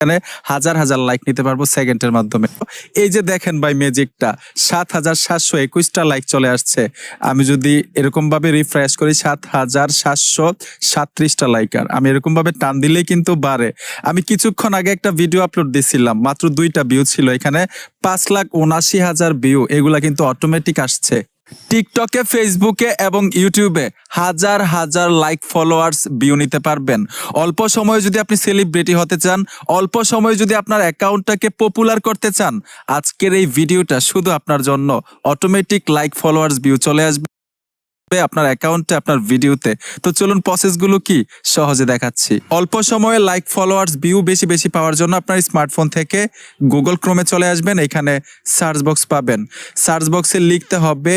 এখানে হাজার হাজার লাইক নিতে পারব সেকেন্ডের মাধ্যমে। এই যে দেখেন ভাই ম্যাজিকটা সাত হাজার সাতশো একুশটা লাইক চলে আসছে। আমি যদি এরকম ভাবে রিফ্রেশ করি, সাত হাজার সাতশো সাতত্রিশটা লাইক আর। আমি এরকম ভাবে টান দিলেই কিন্তু বাড়ে। আমি কিছুক্ষণ আগে একটা ভিডিও আপলোড দিছিলাম, মাত্র দুইটা ভিউ ছিল। এখানে পাঁচ লাখ উনাশি হাজার ভিউ এগুলা কিন্তু অটোমেটিক আসছে। টিকটকে ফেসবুকে এবং ইউটিউবে হাজার হাজার লাইক ফলোয়ার্স ভিউ নিতে পারবেন। অল্প সময়ে যদি আপনি সেলিব্রিটি হতে চান, অল্প সময়ে যদি আপনার অ্যাকাউন্টটাকে পপুলার করতে চান, আজকের এই ভিডিওটা শুধু আপনার জন্য। অটোমেটিক লাইক ফলোয়ার্স ভিউ চলে আসবে। আপনার অ্যাকাউন্টে আপনার ভিডিওতে। তো চলুন প্রসেসগুলো কি? সহজে দেখাচ্ছি। অল্প সময়ে লাইক ফলোয়ার্স ভিউ বেশি বেশি পাওয়ার জন্য আপনার স্মার্টফোন থেকে গুগল ক্রোমে চলে আসবেন। এখানে সার্চ বক্স পাবেন। সার্চ বক্সে লিখতে হবে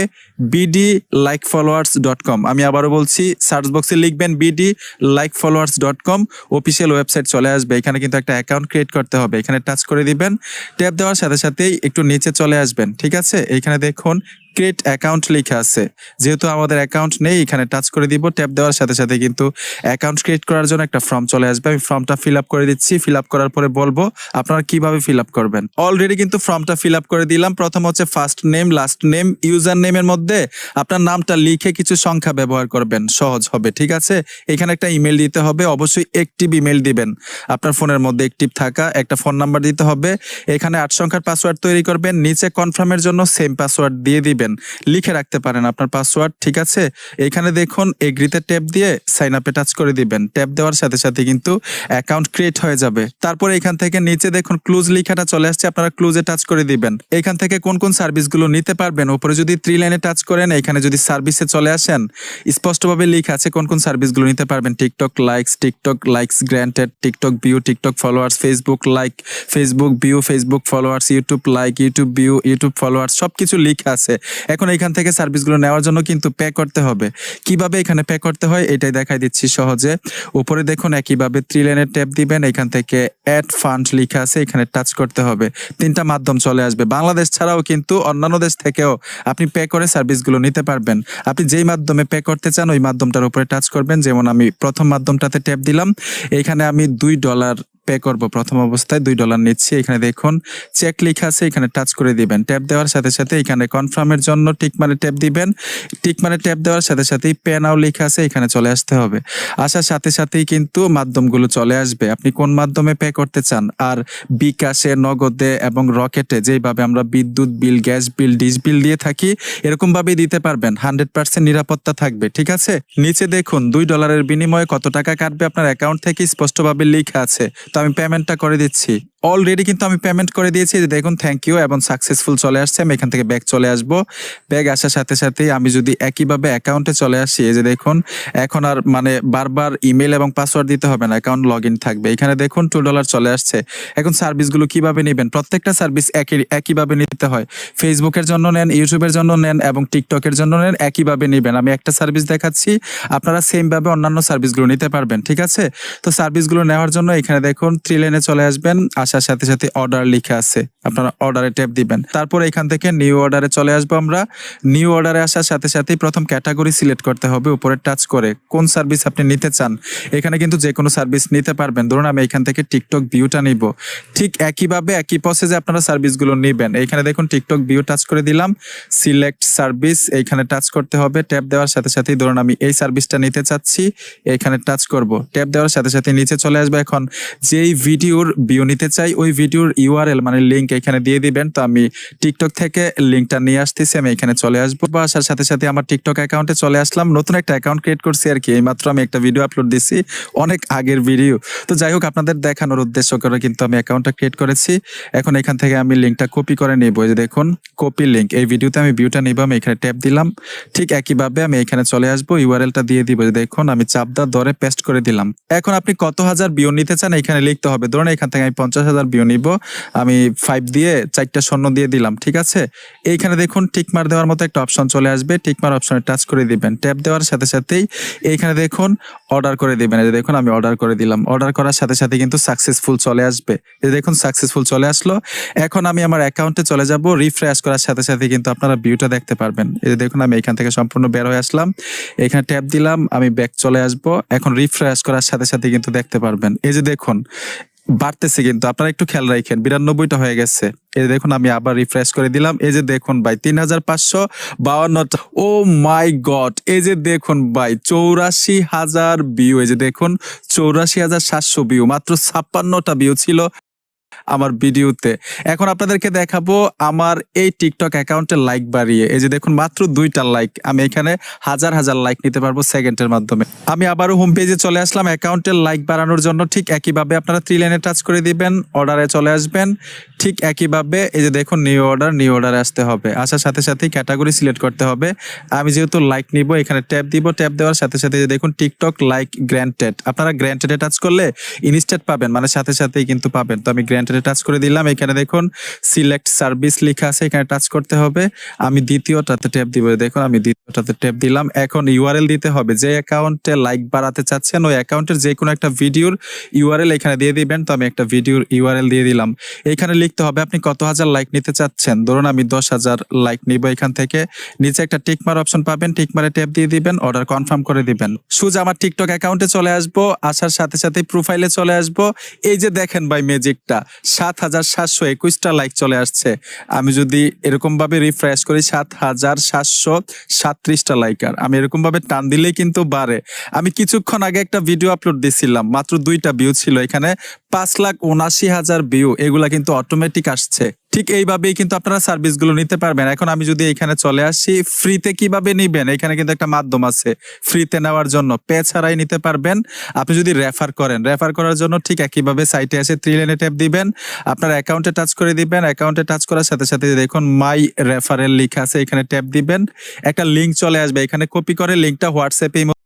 BD like followers dot com আমি আবারও বলছি সার্চ বক্সে লিখবেন BD like followers dot com official website চলে আসবে। এখানে কিন্তু একটা অ্যাকাউন্ট ক্রিয়েট করতে হবে। এখানে টাচ করে দিবেন। ট্যাপ দেওয়ার সাথে সাথেই একটু নিচে চলে আসবেন। ঠিক আছে? এখানে দেখুন ক্রিয়েট অ্যাকাউন্ট লেখা আছে। যেহেতু আমাদের অ্যাকাউন্ট নেই, এখানে টাচ করে দিব ট্যাপ দেওয়ার সাথে সাথে কিন্তু অ্যাকাউন্ট ক্রিয়েট করার জন্য একটা ফর্ম চলে আসবে। আমি ফর্মটা ফিল আপ করে দিচ্ছি। ফিল আপ করার পরে বলব আপনারা কীভাবে ফিল আপ করবেন। অলরেডি কিন্তু ফর্মটা ফিল আপ করে দিলাম। প্রথম হচ্ছে first name last name user নেমের মধ্যে আপনার নামটা লিখে কিছু সংখ্যা ব্যবহার করবেন। সহজ হবে, ঠিক আছে? এখানে একটা ইমেল দিতে হবে। অবশ্যই একটিভ ইমেল দিবেন। আপনার ফোনের মধ্যে একটিভ থাকা, একটা ফোন নাম্বার দিতে হবে। এখানে আট সংখ্যার পাসওয়ার্ড তৈরি করবেন। নিচে কনফার্মের জন্য সেম পাসওয়ার্ড দিয়ে দিবেন। লিখে রাখতে পারেন আপনার পাসওয়ার্ড ঠিক আছে? এখানে দেখুন, এগ্রিতে ট্যাপ দিয়ে সাইন আপে টাচ করে দিবেন। ট্যাপ দেওয়ার সাথে সাথে কিন্তু অ্যাকাউন্ট ক্রিয়েট হয়ে যাবে। তারপরে এখান থেকে নিচে দেখুন ক্লুজ লেখাটা চলে আসছে, আপনারা ক্লুজে টাচ করে দিবেন। এখান থেকে কোন কোন সার্ভিসগুলো নিতে পারবেন? উপরে যদি থ্রি লাইনে টাচ করেন, এখানে যদি সার্ভিসে চলে আসেন, স্পষ্টভাবে লেখা আছে কোন কোন সার্ভিসগুলো নিতে পারবেন? TikTok likes TikTok likes granted TikTok view TikTok followers Facebook like Facebook view Facebook followers YouTube like YouTube view YouTube followers সবকিছু লেখা আছে। এখন এখান থেকে সার্ভিসগুলো নেওয়ার জন্য কিন্তু পে করতে হবে। কীভাবে এখানে পে করতে হয় এটাই দেখাই দিচ্ছি সহজে। উপরে দেখুন একইভাবে থ্রি লাইনের ট্যাপ দিবেন, এখান থেকে অ্যাড ফান্ড লেখা আছে, এখানে টাচ করতে হবে। তিনটা মাধ্যম চলে আসবে। বাংলাদেশ ছাড়াও কিন্তু অন্যান্য দেশ থেকেও আপনি পে করে সার্ভিসগুলো নিতে পারবেন। আপনি যেই মাধ্যমে পে করতে চান, ওই মাধ্যমটার উপরে টাচ করবেন। যেমন আমি প্রথম মাধ্যমটাতে ট্যাপ দিলাম। এখানে আমি দুই ডলার পে করব। প্রথম অবস্থায় দুই ডলার নিচ্ছি। এখানে দেখুন চেক লেখা আছে, এখানে টাচ করে দিবেন। ট্যাপ দেওয়ার সাথে সাথে এখানে কনফার্মের জন্য টিক মানে ট্যাপ দিবেন। টিক মানে ট্যাপ দেওয়ার সাথে সাথেই পে নাও লেখা আছে, এখানে চলে আসতে হবে। আসার সাথে সাথেই কিন্তু মাধ্যমগুলো চলে আসবে। আপনি কোন মাধ্যমে পে করতে চান? আর বিকাশে, নগদে এবং রকেটে যেইভাবে আমরা বিদ্যুৎ বিল, গ্যাস বিল, ডিশ বিল দিয়ে থাকি, এরকমভাবেই দিতে পারবেন। হান্ড্রেড পার্সেন্ট নিরাপত্তা থাকবে, ঠিক আছে? নিচে দেখুন, দুই ডলারের বিনিময়ে কত টাকা কাটবে আপনার অ্যাকাউন্ট থেকে স্পষ্টভাবে লেখা আছে। তো আমি পেমেন্টটা করে দিচ্ছি। অলরেডি কিন্তু আমি পেমেন্ট করে দিয়েছি। যে দেখুন থ্যাংক ইউ এবং সাকসেসফুল চলে আসছে। আমি এখান থেকে ব্যাগ চলে আসব। ব্যাগ আসার সাথে সাথেই আমি যদি একইভাবে অ্যাকাউন্টে চলে আসি, এই যে দেখুন, এখন আর মানে বারবার ইমেল এবং পাসওয়ার্ড দিতে হবে না অ্যাকাউন্ট লগ ইন থাকবে। এখানে দেখুন টু ডলার চলে আসছে। এখন সার্ভিসগুলো কীভাবে নেবেন? প্রত্যেকটা সার্ভিস একই, একইভাবে নিতে হয়। ফেসবুকের জন্য নেন ইউটিউবের জন্য নেন এবং টিকটকের জন্য নেন, একইভাবে নেবেন। আমি একটা সার্ভিস দেখাচ্ছি, আপনারা সেমভাবে অন্যান্য সার্ভিসগুলো নিতে পারবেন, ঠিক আছে? তো সার্ভিসগুলো নেওয়ার জন্য এখানে দেখুন থ্রি লেনে চলে আসবেন। আসার সাথে সাথে অর্ডার লিখে আছে। আপনারা অর্ডারে ট্যাপ দিবেন। তারপর এখান থেকে নিউ অর্ডারে চলে আসব আমরা। নিউ অর্ডারে আসার সাথে সাথেই প্রথম ক্যাটাগরি সিলেক্ট করতে হবে, উপরে টাচ করে। কোন সার্ভিস আপনি নিতে চান? এখানে কিন্তু যে কোনো সার্ভিস নিতে পারবেন। ধরুন আমি এখান থেকে টিকটক ভিউটা নিব। ঠিক একইভাবে, একই প্রসেসে আপনারা সার্ভিসগুলো নেবেন। এখানে দেখুন টিকটক ভিউ টাচ করে দিলাম। সিলেক্ট সার্ভিস এইখানে টাচ করতে হবে। ট্যাপ দেওয়ার সাথে সাথেই ধরুন আমি এই সার্ভিসটা নিতে চাচ্ছি, এখানে টাচ করব। ট্যাপ দেওয়ার সাথে সাথে নিচে চলে আসবে এখন। যেই ভিডিওর ভিউ নিতে চাই ওই ভিডিওর ইউআরএল মানে লিঙ্ক এখানে দিয়ে দিবেন। তো আমি টিকটক থেকে লিঙ্কটা নিয়ে আসতেছি, আমি এখানে চলে আসব। বা আসার সাথে সাথে আমার টিকটক অ্যাকাউন্টে চলে আসলাম। নতুন একটা অ্যাকাউন্ট ক্রিয়েট করছি আর কি, এইমাত্র আমি একটা ভিডিও আপলোড দিছি, অনেক আগের ভিডিও তো যাই হোক, আপনাদের দেখানোর উদ্দেশ্য করে কিন্তু আমি অ্যাকাউন্টটা ক্রিয়েট করেছি। এখন এখান থেকে আমি লিঙ্কটা কপি করে নিব। যে দেখুন কপি লিঙ্ক এই ভিডিওতে আমি ভিউটা নিব, আমি এখানে ট্যাপ দিলাম। ঠিক একইভাবে আমি এখানে চলে আসব, ইউআরএলটা দিয়ে দিব। যে দেখুন, আমি চাপদা ধরে পেস্ট করে দিলাম। এখন আপনি কত হাজার ভিউ নিতে চান, এখানে লিখতে হবে। ধরুন এখান থেকে আমি পঞ্চাশ হাজার ভিউ নিব। আমি ফাইভ দিয়ে চারটা শূন্য দিয়ে দিলাম, ঠিক আছে? এইখানে দেখুন টিকমার দেওয়ার মতো একটা অপশন চলে আসবে। টিকমার অপশনে টাচ করে দিবেন। ট্যাপ দেওয়ার সাথে সাথেই এইখানে দেখুন অর্ডার করে দিবেন। এই দেখুন, আমি অর্ডার করে দিলাম। অর্ডার করার সাথে সাথে কিন্তু সাকসেসফুল চলে আসবে। এই দেখুন সাকসেসফুল চলে আসলো। এখন আমি আমার অ্যাকাউন্টে চলে যাব। রিফ্রেশ করার সাথে সাথে কিন্তু আপনারা ভিউটা দেখতে পারবেন। এই যে দেখুন, আমি এখান থেকে সম্পূর্ণ বের হয়ে আসলাম। এখানে ট্যাপ দিলাম, আমি ব্যাক চলে আসব। এখন রিফ্রেশ করার সাথে সাথে কিন্তু দেখতে পারবেন। এই যে দেখুন বাড়তেছে কিন্তু। আপনারা একটু খেয়াল রাখেন, বিরানব্বইটা হয়ে গেছে। এই দেখুন, আমি আবার রিফ্রেশ করে দিলাম। এই যে দেখুন ভাই তিন হাজার পাঁচশো বাউান্নটা ও মাই গড এই যে দেখুন ভাই, চৌরাশি হাজার বিউ এই যে দেখুন, চৌরাশি হাজার সাতশো বিউ মাত্র ছাপ্পান্নটা বিউ ছিল। আমার ভিডিওতে। এখন আপনাদেরকে দেখাবো আমার এই টিকটক অ্যাকাউন্টের লাইক বাড়িয়ে। এই যে দেখুন, মাত্র দুইটা লাইক আমি এখানে হাজার হাজার লাইক নিতে পারব সেকেন্ডের মাধ্যমে। আমি আবারও হোম পেজে চলে আসলাম অ্যাকাউন্টের লাইক বাড়ানোর জন্য। ঠিক একইভাবে আপনারা থ্রি লাইনে টাচ করে দিবেন অর্ডারে চলে আসবেন। ঠিক একইভাবে এই যে দেখুন নিউ অর্ডার নিউ অর্ডারে আসতে হবে। আসার সাথে সাথেই ক্যাটাগরি সিলেক্ট করতে হবে। আমি যেহেতু লাইক নিব, এখানে ট্যাপ দিব। ট্যাপ দেওয়ার সাথে সাথে দেখুন টিকটক লাইক গ্র্যান্টেড আপনারা গ্র্যান্টেডে টাচ করলে ইনস্ট্যান্ট পাবেন মানে সাথে সাথেই কিন্তু পাবেন। তো আমি গ্র্যান্টেডে টাচ করে দিলাম। এখানে দেখুন সিলেক্ট সার্ভিস লেখা আছে, এখানে টাচ করতে হবে। আমি দ্বিতীয়টাতে ট্যাপ দিব। দেখুন, আমি দ্বিতীয়টাতে ট্যাপ দিলাম। এখন ইউআরএল দিতে হবে। যে অ্যাকাউন্টে লাইক বাড়াতে চাচ্ছেন, ওই অ্যাকাউন্টের যে কোনো একটা ভিডিওর ইউআরএল এখানে দিয়ে দিবেন। তো আমি একটা ভিডিওর ইউআরএল দিয়ে দিলাম। এখানে লিখতে হবে, আপনি কত হাজার লাইক নিতে চাচ্ছেন? ধরুন আমি দশ হাজার লাইক নিব এখান থেকে। নিচে একটা টিকমার অপশন পাবেন। টিকমারে ট্যাপ দিয়ে দিবেন অর্ডার কনফার্ম করে দিবেন। সুজ, আমার টিকটক অ্যাকাউন্টে চলে আসব। আসার সাথে সাথে প্রোফাইলে চলে আসব। এই যে দেখেন ভাই ম্যাজিকটা সাত হাজার সাতশো একুশটা লাইক চলে আসছে। আমি যদি এরকম ভাবে রিফ্রেশ করি, সাত হাজার সাতশো সাতত্রিশটা লাইকার আমি এরকম ভাবে টান দিলেই কিন্তু বাড়ে। আমি কিছুক্ষণ আগে একটা ভিডিও আপলোড দিছিলাম, মাত্র দুইটা ভিউ ছিল এখানে। পাঁচ লাখ উনাশি হাজার ভিউ এগুলা কিন্তু অটোমেটিক আসছে। ঠিক এইভাবেই কিন্তু আপনারা সার্ভিসগুলো নিতে পারবেন। এখন আমি যদি এখানে চলে আসি ফ্রিতে কীভাবে নিবেন? এখানে কিন্তু একটা মাধ্যম আছে ফ্রিতে নেওয়ার জন্য। পে ছাড়াই নিতে পারবেন। আপনি যদি রেফার করেন রেফার করার জন্য ঠিক একইভাবে সাইটে এসে থ্রি লাইনে ট্যাপ দিবেন। আপনার অ্যাকাউন্টে টাচ করে দিবেন। অ্যাকাউন্টে টাচ করার সাথে সাথে দেখুন মাই রেফারেল লেখা আছে, এখানে ট্যাপ দিবেন। একটা লিঙ্ক চলে আসবে। এখানে কপি করে লিঙ্কটা হোয়াটসঅ্যাপে